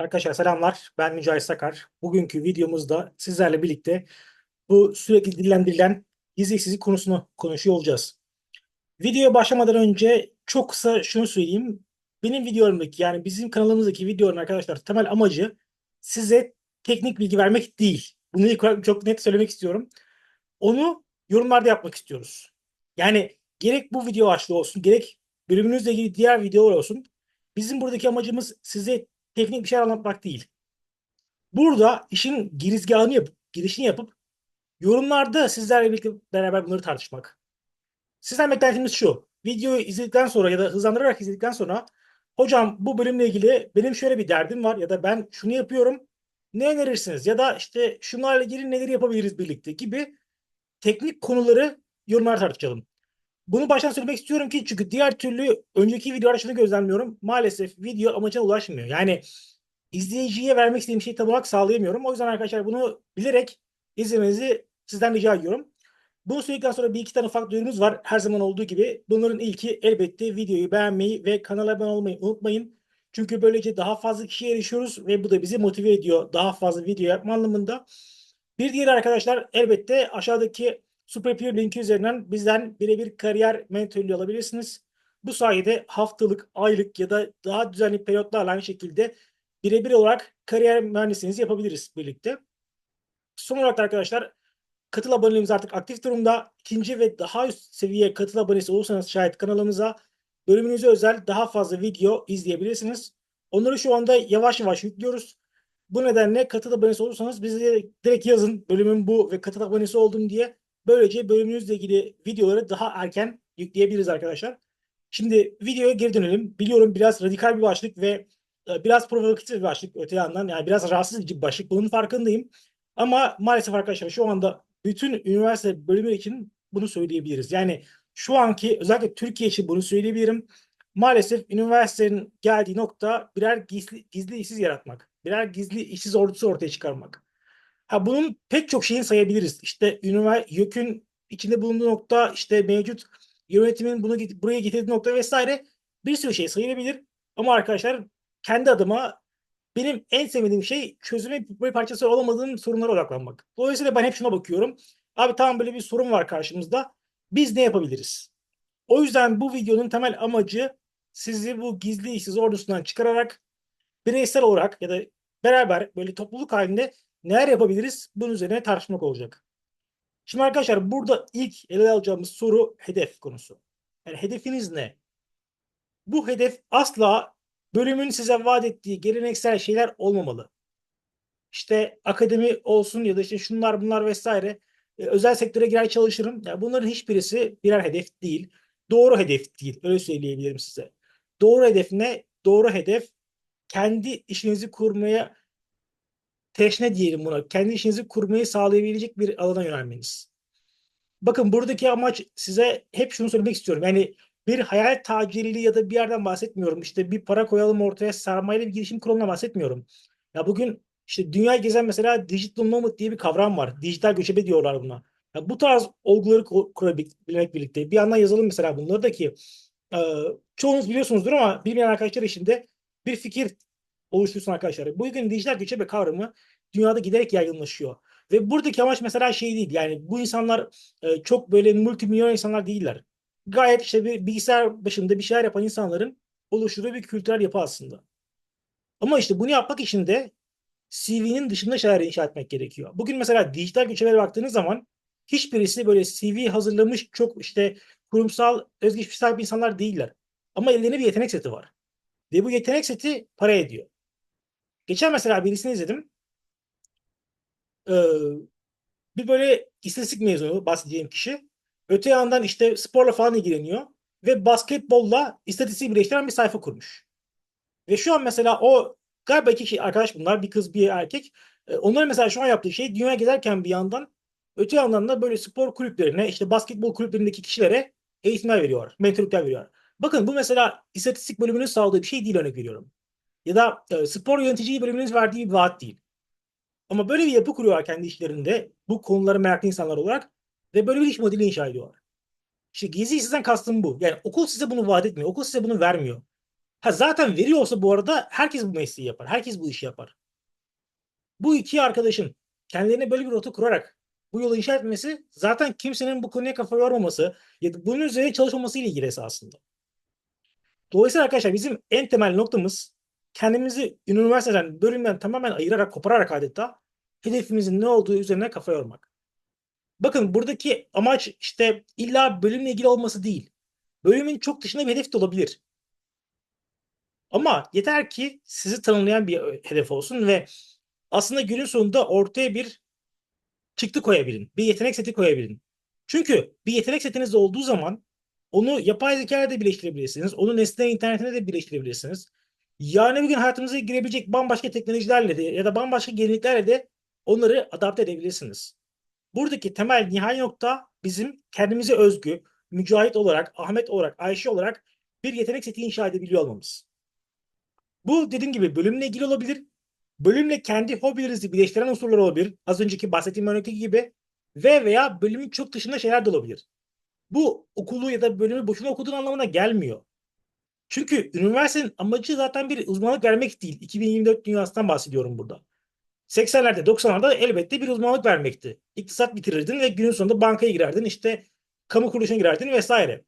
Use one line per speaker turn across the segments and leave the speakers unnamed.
Arkadaşlar selamlar. Ben Mücahit Sakar. Bugünkü videomuzda sizlerle birlikte bu sürekli dillendirilen gizli konusunu konuşuyor olacağız. Videoya başlamadan önce çok kısa şunu söyleyeyim. Benim videolarımdaki yani bizim kanalımızdaki videoların arkadaşlar temel amacı size teknik bilgi vermek değil. Bunu ilk çok net söylemek istiyorum. Onu yorumlarda yapmak istiyoruz. Yani gerek bu video başlığı olsun gerek bölümünüzle ilgili diğer videolar olsun. Bizim buradaki amacımız size teknik bir şey anlatmak değil. Burada işin girizgahını yapıp, girişini yapıp yorumlarda sizlerle birlikte beraber bunları tartışmak. Sizden beklentimiz şu. Videoyu izledikten sonra ya da hızlandırarak izledikten sonra hocam bu bölümle ilgili benim şöyle bir derdim var ya da ben şunu yapıyorum. Ne önerirsiniz? Ya da işte şunlarla ilgili neler yapabiliriz birlikte gibi teknik konuları yorumlarda tartışalım. Bunu baştan söylemek istiyorum ki çünkü diğer türlü önceki videolarda şunu gözlemliyorum. Maalesef video amacına ulaşmıyor. Yani izleyiciye vermek istediğim şeyi tam olarak sağlayamıyorum. O yüzden arkadaşlar bunu bilerek izlemenizi sizden rica ediyorum. Bunu söyledikten sonra bir iki tane ufak duyurumuz var. Her zaman olduğu gibi. Bunların ilki elbette videoyu beğenmeyi ve kanala abone olmayı unutmayın. Çünkü böylece daha fazla kişiye erişiyoruz ve bu da bizi motive ediyor daha fazla video yapma anlamında. Bir diğer arkadaşlar elbette aşağıdaki Superpeer linki üzerinden bizden birebir kariyer mentörlüğü alabilirsiniz. Bu sayede haftalık, aylık ya da daha düzenli periyotlarla aynı şekilde birebir olarak kariyer mühendisliğinizi yapabiliriz birlikte. Son olarak da arkadaşlar katıl aboneliğimiz artık aktif durumda. İkinci ve daha üst seviye katıl abonesi olursanız şayet kanalımıza bölümünüze özel daha fazla video izleyebilirsiniz. Onları şu anda yavaş yavaş yüklüyoruz. Bu nedenle katıl abonesi olursanız bize direkt yazın bölümün bu ve katıl abonesi oldum diye. Böylece bölümünüzle ilgili videoları daha erken yükleyebiliriz arkadaşlar. Şimdi videoya geri dönelim. Biliyorum biraz radikal bir başlık ve e, biraz provokatif bir başlık öte yandan. Yani biraz rahatsız bir başlık. Bunun farkındayım. Ama maalesef arkadaşlar şu anda bütün üniversite bölümü için bunu söyleyebiliriz. Yani şu anki özellikle Türkiye için bunu söyleyebilirim. Maalesef üniversitenin geldiği nokta birer gizli, gizli işsiz yaratmak. Birer gizli işsiz ordusu ortaya çıkarmak. Ha, bunun pek çok şeyini sayabiliriz. İşte üniversite YÖK'ün içinde bulunduğu nokta, işte mevcut yönetimin bunu buraya getirdiği nokta vesaire bir sürü şey sayılabilir. Ama arkadaşlar kendi adıma benim en sevmediğim şey çözüme bir parçası olamadığım sorunlara odaklanmak. Dolayısıyla ben hep şuna bakıyorum. Abi tamam böyle bir sorun var karşımızda. Biz ne yapabiliriz? O yüzden bu videonun temel amacı sizi bu gizli işsiz ordusundan çıkararak bireysel olarak ya da beraber böyle topluluk halinde neler yapabiliriz? Bunun üzerine tartışmak olacak. Şimdi arkadaşlar burada ilk ele alacağımız soru hedef konusu. Yani hedefiniz ne? Bu hedef asla bölümün size vaat ettiği geleneksel şeyler olmamalı. İşte akademi olsun ya da işte şunlar bunlar vesaire e, özel sektöre girer çalışırım. Yani bunların hiçbirisi birer hedef değil. Doğru hedef değil. Öyle söyleyebilirim size. Doğru hedef ne? Doğru hedef kendi işinizi kurmaya teşne diyelim buna. Kendi işinizi kurmayı sağlayabilecek bir alana yönelmeniz. Bakın buradaki amaç size hep şunu söylemek istiyorum. Yani bir hayal tacirliği ya da bir yerden bahsetmiyorum. İşte bir para koyalım ortaya sermayeyle bir girişim kuruluna bahsetmiyorum. Ya bugün işte dünya gezen mesela digital nomad diye bir kavram var. Dijital göçebe diyorlar buna. Ya bu tarz olguları kurabilmek birlikte. Bir yandan yazalım mesela bunları da ki çoğunuz biliyorsunuzdur ama bilmeyen arkadaşlar içinde bir fikir oluştursun arkadaşlar. Bugün dijital göçebe kavramı dünyada giderek yaygınlaşıyor. Ve buradaki amaç mesela şey değil. Yani bu insanlar e, çok böyle multimilyon insanlar değiller. Gayet işte bir bilgisayar başında bir şeyler yapan insanların oluşturduğu bir kültürel yapı aslında. Ama işte bunu yapmak için de CV'nin dışında şeyler inşa etmek gerekiyor. Bugün mesela dijital göçebelere baktığınız zaman hiçbirisi böyle CV hazırlamış çok işte kurumsal özgeçmiş sahip insanlar değiller. Ama ellerinde bir yetenek seti var. Ve bu yetenek seti para ediyor. Geçen mesela birisini izledim. Ee, bir böyle istatistik mezunu bahsedeceğim kişi. Öte yandan işte sporla falan ilgileniyor. Ve basketbolla istatistiği birleştiren bir sayfa kurmuş. Ve şu an mesela o galiba iki kişi arkadaş bunlar. Bir kız bir erkek. Ee, onların mesela şu an yaptığı şey dünya gezerken bir yandan öte yandan da böyle spor kulüplerine işte basketbol kulüplerindeki kişilere eğitimler veriyor. Mentorluklar veriyor. Bakın bu mesela istatistik bölümünün sağladığı bir şey değil örnek veriyorum. Ya da e, spor yöneticiliği bölümünün verdiği bir vaat değil. Ama böyle bir yapı kuruyorlar kendi işlerinde bu konuları meraklı insanlar olarak ve böyle bir iş modeli inşa ediyorlar. İşte gizli işsizden kastım bu. Yani okul size bunu vaat etmiyor. Okul size bunu vermiyor. Ha zaten veri olsa bu arada herkes bu mesleği yapar. Herkes bu işi yapar. Bu iki arkadaşın kendilerine böyle bir rota kurarak bu yolu inşa etmesi zaten kimsenin bu konuya kafa yormaması ya da bunun üzerine çalışmaması ile ilgili esasında. Dolayısıyla arkadaşlar bizim en temel noktamız kendimizi üniversiteden, bölümden tamamen ayırarak, kopararak adeta hedefimizin ne olduğu üzerine kafa yormak. Bakın buradaki amaç işte illa bölümle ilgili olması değil. Bölümün çok dışında bir hedef de olabilir. Ama yeter ki sizi tanımlayan bir hedef olsun ve aslında günün sonunda ortaya bir çıktı koyabilin. Bir yetenek seti koyabilin. Çünkü bir yetenek setiniz olduğu zaman onu yapay zeka ile birleştirebilirsiniz. Onu nesne internetine de birleştirebilirsiniz. Yani bugün hayatımıza girebilecek bambaşka teknolojilerle de ya da bambaşka yeniliklerle de onları adapte edebilirsiniz. Buradaki temel nihai nokta bizim kendimize özgü, Mücahit olarak, Ahmet olarak, Ayşe olarak bir yetenek seti inşa edebiliyor olmamız. Bu dediğim gibi bölümle ilgili olabilir. Bölümle kendi hobilerinizi birleştiren unsurlar olabilir. Az önceki bahsettiğim örnekteki gibi. Ve veya bölümün çok dışında şeyler de olabilir. Bu okulu ya da bölümü boşuna okuduğun anlamına gelmiyor. Çünkü üniversitenin amacı zaten bir uzmanlık vermek değil. 2024 dünyasından bahsediyorum burada. 80'lerde 90'larda elbette bir uzmanlık vermekti. İktisat bitirirdin ve günün sonunda bankaya girerdin. işte kamu kuruluşuna girerdin vesaire.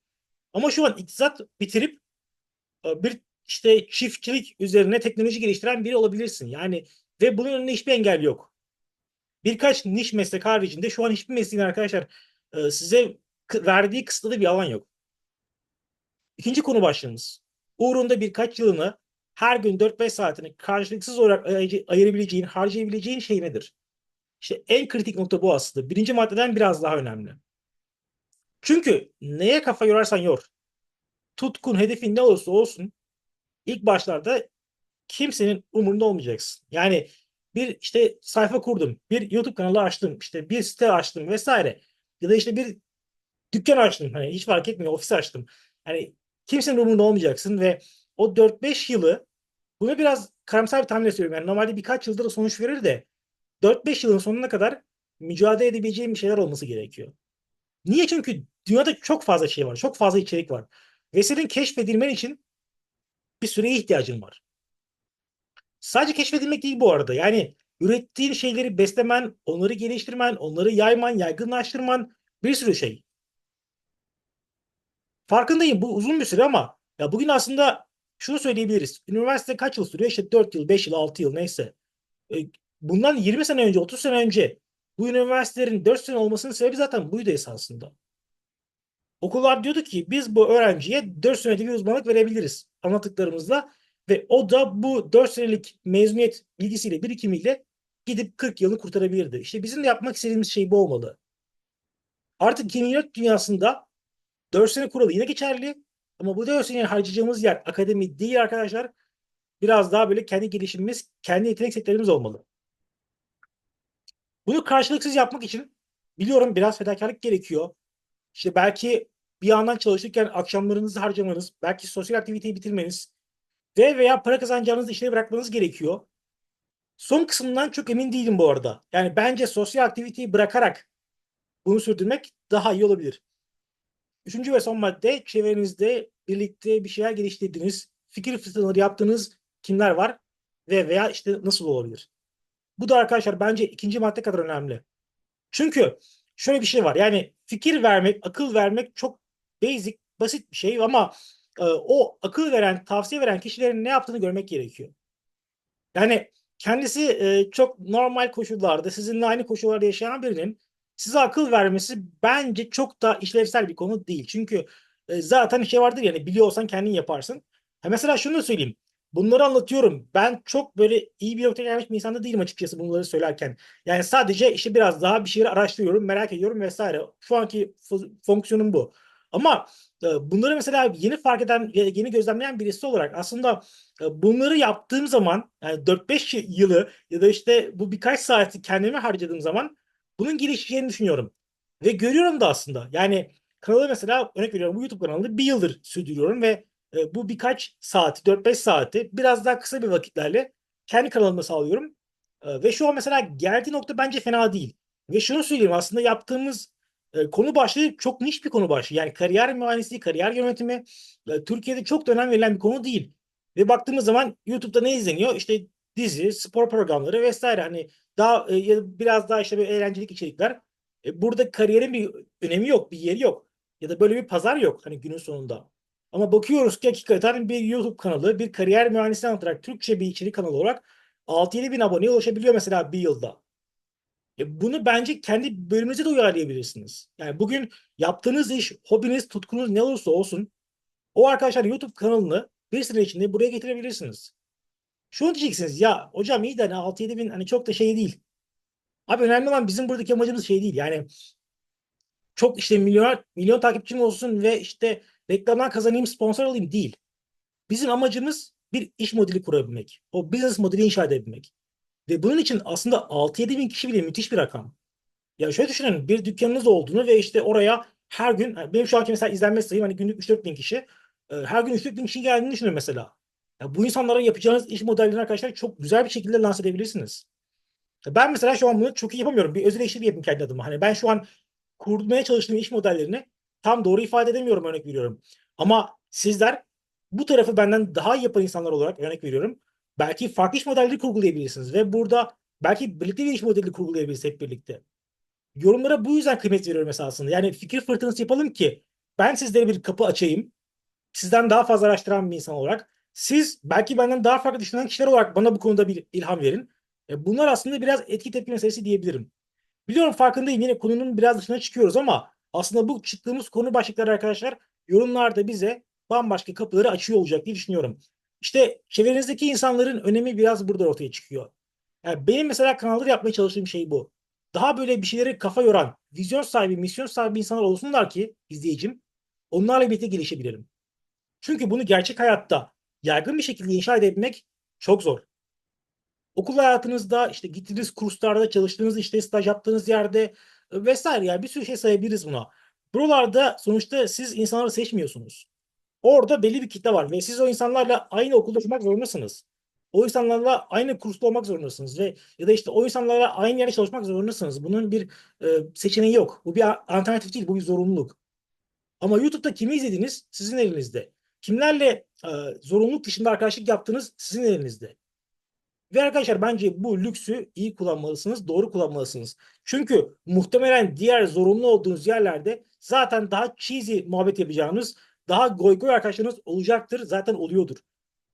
Ama şu an iktisat bitirip e, bir işte çiftçilik üzerine teknoloji geliştiren biri olabilirsin. Yani ve bunun önünde hiçbir engel yok. Birkaç niş meslek haricinde şu an hiçbir mesleğin arkadaşlar e, size verdiği kısıtlı bir alan yok. İkinci konu başlığımız. Uğrunda birkaç yılını her gün 4-5 saatini karşılıksız olarak ay ayırabileceğin, harcayabileceğin şey nedir? İşte en kritik nokta bu aslında. Birinci maddeden biraz daha önemli. Çünkü neye kafa yorarsan yor. Tutkun, hedefin ne olursa olsun ilk başlarda kimsenin umurunda olmayacaksın. Yani bir işte sayfa kurdum, bir YouTube kanalı açtım, işte bir site açtım vesaire. Ya da işte bir dükkan açtım. Hani hiç fark etmiyor, ofis açtım. Hani kimsenin umurunda olmayacaksın ve o 4-5 yılı bunu biraz karamsar bir tahminle söylüyorum. Yani normalde birkaç yıldır sonuç verir de 4-5 yılın sonuna kadar mücadele edebileceğim bir şeyler olması gerekiyor. Niye? Çünkü dünyada çok fazla şey var. Çok fazla içerik var. Ve senin keşfedilmen için bir süreye ihtiyacın var. Sadece keşfedilmek değil bu arada. Yani ürettiğin şeyleri beslemen, onları geliştirmen, onları yayman, yaygınlaştırman bir sürü şey. Farkındayım bu uzun bir süre ama ya bugün aslında şunu söyleyebiliriz. Üniversite kaç yıl sürüyor? İşte 4 yıl, 5 yıl, 6 yıl neyse. E, bundan 20 sene önce, 30 sene önce bu üniversitelerin 4 sene olmasının sebebi zaten buydu esasında. Okullar diyordu ki biz bu öğrenciye 4 senede bir uzmanlık verebiliriz anlattıklarımızla ve o da bu 4 senelik mezuniyet bilgisiyle, birikimiyle gidip 40 yılını kurtarabilirdi. İşte bizim de yapmak istediğimiz şey bu olmalı. Artık yenilik dünyasında 4 sene kuralı yine geçerli ama bu 4 sene harcayacağımız yer akademi değil arkadaşlar. Biraz daha böyle kendi gelişimimiz, kendi yetenek setlerimiz olmalı. Bunu karşılıksız yapmak için biliyorum biraz fedakarlık gerekiyor. İşte belki bir yandan çalışırken akşamlarınızı harcamanız, belki sosyal aktiviteyi bitirmeniz ve veya para kazanacağınız işleri bırakmanız gerekiyor. Son kısmından çok emin değilim bu arada. Yani bence sosyal aktiviteyi bırakarak bunu sürdürmek daha iyi olabilir. Üçüncü ve son madde çevrenizde birlikte bir şeyler geliştirdiğiniz, fikir fırtınaları yaptığınız kimler var ve veya işte nasıl olabilir? Bu da arkadaşlar bence ikinci madde kadar önemli. Çünkü şöyle bir şey var. Yani fikir vermek, akıl vermek çok basic, basit bir şey ama e, o akıl veren, tavsiye veren kişilerin ne yaptığını görmek gerekiyor. Yani kendisi e, çok normal koşullarda, sizinle aynı koşullarda yaşayan birinin size akıl vermesi bence çok da işlevsel bir konu değil. Çünkü e, zaten şey vardır yani biliyorsan kendin yaparsın. Ha mesela şunu da söyleyeyim. Bunları anlatıyorum. Ben çok böyle iyi bir noktaya gelmiş bir insanda değilim açıkçası bunları söylerken. Yani sadece işte biraz daha bir şeyleri araştırıyorum, merak ediyorum vesaire. Şu anki fonksiyonum bu. Ama e, bunları mesela yeni fark eden, yeni gözlemleyen birisi olarak aslında e, bunları yaptığım zaman yani 4-5 yılı ya da işte bu birkaç saati kendime harcadığım zaman bunun gelişeceğini düşünüyorum. Ve görüyorum da aslında. Yani kanalı mesela örnek veriyorum bu YouTube kanalını bir yıldır sürdürüyorum ve e, bu birkaç saati 4-5 saati biraz daha kısa bir vakitlerle kendi kanalıma sağlıyorum. ve şu an mesela geldiği nokta bence fena değil. Ve şunu söyleyeyim aslında yaptığımız e, konu başlığı çok niş bir konu başlığı. Yani kariyer mühendisliği, kariyer yönetimi e, Türkiye'de çok da önem verilen bir konu değil. Ve baktığımız zaman YouTube'da ne izleniyor? İşte dizi, spor programları vesaire. Hani daha e, biraz daha işte böyle eğlencelik içerikler. E, burada kariyerin bir önemi yok, bir yeri yok. Ya da böyle bir pazar yok hani günün sonunda. Ama bakıyoruz ki hakikaten bir YouTube kanalı, bir kariyer mühendisliği anlatarak Türkçe bir içerik kanalı olarak 6-7 bin aboneye ulaşabiliyor mesela bir yılda. E, bunu bence kendi bölümünüze de uyarlayabilirsiniz. Yani bugün yaptığınız iş, hobiniz, tutkunuz ne olursa olsun o arkadaşlar YouTube kanalını bir sene içinde buraya getirebilirsiniz. Şunu diyeceksiniz ya hocam iyi de hani 6-7 bin hani çok da şey değil. Abi önemli olan bizim buradaki amacımız şey değil. Yani çok işte milyon milyon takipçim olsun ve işte reklamdan kazanayım, sponsor olayım değil. Bizim amacımız bir iş modeli kurabilmek. O business modeli inşa edebilmek. Ve bunun için aslında 6-7 bin kişi bile müthiş bir rakam. Ya şöyle düşünün bir dükkanınız olduğunu ve işte oraya her gün benim şu anki mesela izlenme sayım hani günlük 3-4 bin kişi e, her gün 3-4 bin kişi geldiğini düşünün mesela. Ya bu insanlara yapacağınız iş modellerini arkadaşlar çok güzel bir şekilde lanse edebilirsiniz. Ben mesela şu an bunu çok iyi yapamıyorum. Bir özel eleştiri yapayım kendi adıma. Hani ben şu an kurmaya çalıştığım iş modellerini tam doğru ifade edemiyorum örnek veriyorum. Ama sizler bu tarafı benden daha iyi yapan insanlar olarak örnek veriyorum. Belki farklı iş modelleri kurgulayabilirsiniz ve burada belki birlikte bir iş modeli kurgulayabiliriz hep birlikte. Yorumlara bu yüzden kıymet veriyorum esasında. Yani fikir fırtınası yapalım ki ben sizlere bir kapı açayım. Sizden daha fazla araştıran bir insan olarak. Siz belki benden daha farklı düşünen kişiler olarak bana bu konuda bir ilham verin. E, bunlar aslında biraz etki tepki meselesi diyebilirim. Biliyorum farkındayım yine konunun biraz dışına çıkıyoruz ama aslında bu çıktığımız konu başlıkları arkadaşlar yorumlarda bize bambaşka kapıları açıyor olacak diye düşünüyorum. İşte çevrenizdeki insanların önemi biraz burada ortaya çıkıyor. Yani benim mesela kanalları yapmaya çalıştığım şey bu. Daha böyle bir şeyleri kafa yoran, vizyon sahibi, misyon sahibi insanlar olsunlar ki izleyicim onlarla birlikte gelişebilirim. Çünkü bunu gerçek hayatta yaygın bir şekilde inşa edebilmek çok zor. Okul hayatınızda işte gittiğiniz kurslarda çalıştığınız işte staj yaptığınız yerde e, vesaire yani bir sürü şey sayabiliriz buna. Buralarda sonuçta siz insanları seçmiyorsunuz. Orada belli bir kitle var ve siz o insanlarla aynı okulda okumak zorundasınız. O insanlarla aynı kursta olmak zorundasınız ve ya da işte o insanlarla aynı yerde çalışmak zorundasınız. Bunun bir e, seçeneği yok. Bu bir alternatif değil, bu bir zorunluluk. Ama YouTube'da kimi izlediniz sizin elinizde. Kimlerle e, zorunluluk dışında arkadaşlık yaptığınız sizin elinizde. Ve arkadaşlar bence bu lüksü iyi kullanmalısınız, doğru kullanmalısınız. Çünkü muhtemelen diğer zorunlu olduğunuz yerlerde zaten daha cheesy muhabbet yapacağınız, daha goy goy arkadaşlarınız olacaktır, zaten oluyordur.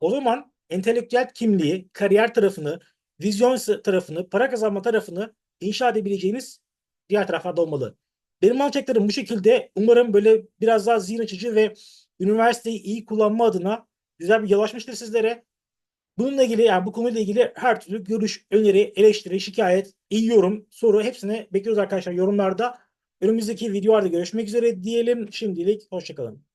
O zaman entelektüel kimliği, kariyer tarafını, vizyon tarafını, para kazanma tarafını inşa edebileceğiniz diğer taraflarda olmalı. Benim alacaklarım bu şekilde. Umarım böyle biraz daha zihin açıcı ve üniversiteyi iyi kullanma adına güzel bir yalaşmıştır sizlere. Bununla ilgili yani bu konuyla ilgili her türlü görüş, öneri, eleştiri, şikayet, iyi yorum, soru hepsini bekliyoruz arkadaşlar yorumlarda. Önümüzdeki videolarda görüşmek üzere diyelim. Şimdilik hoşçakalın.